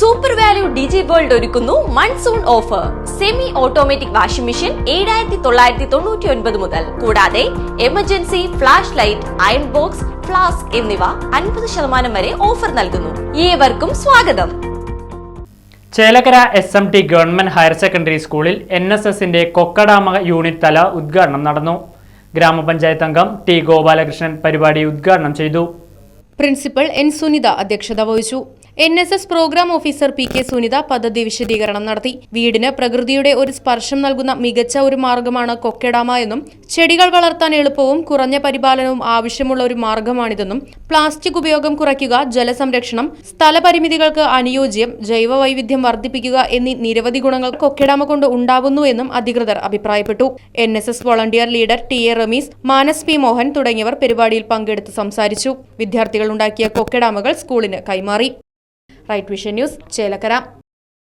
Super value ഡിജി world ഒരുക്കുന്നു monsoon offer semi automatic washing machine ഏഴായിരത്തി തൊള്ളായിരത്തി തൊണ്ണൂറ്റി ഒൻപത് മുതൽ. കൂടാതെ emergency flash light iron box flask എന്നിവ അൻപത് ശതമാനം വരെ ഓഫർ നൽകുന്നു. ഏവർക്കും സ്വാഗതം. Chelakkara S M T government higher secondary സ്കൂളിൽ എൻ എസ് എസിന്റെ കൊക്കടാമ യൂണിറ്റ് തല ഉദ്ഘാടനം നടന്നു. ഗ്രാമപഞ്ചായത്ത് അംഗം ടി ഗോപാലകൃഷ്ണൻ പരിപാടി ഉദ്ഘാടനം ചെയ്തു. പ്രിൻസിപ്പൽ എൻ സുനിത അധ്യക്ഷത വഹിച്ചു. N S S programme officer P K Sunitha പദ്ധതി വിശദീകരണം നടത്തി. വീടിന് പ്രകൃതിയുടെ ഒരു സ്പർശം നൽകുന്ന മികച്ച ഒരു മാർഗമാണ് കൊക്കെടാമ എന്നും ചെടികൾ വളർത്താൻ എളുപ്പവും കുറഞ്ഞ പരിപാലനവും ആവശ്യമുള്ള ഒരു മാർഗമാണിതെന്നും പ്ലാസ്റ്റിക് ഉപയോഗം കുറയ്ക്കുക ജലസംരക്ഷണം സ്ഥലപരിമിതികൾക്ക് അനുയോജ്യം ജൈവ വൈവിധ്യം വർദ്ധിപ്പിക്കുക എന്നീ നിരവധി ഗുണങ്ങൾ കൊക്കെടാമ കൊണ്ട് ഉണ്ടാവുന്നു എന്നും അധികൃതർ അഭിപ്രായപ്പെട്ടു. N S S volunteer leader T A Rameez Manas P Mohan തുടങ്ങിയവർ പരിപാടിയിൽ പങ്കെടുത്ത് സംസാരിച്ചു. വിദ്യാർത്ഥികൾ ഉണ്ടാക്കിയ കൊക്കെടാമകൾ സ്കൂളിന് കൈമാറി. Right vision news Chelakkara.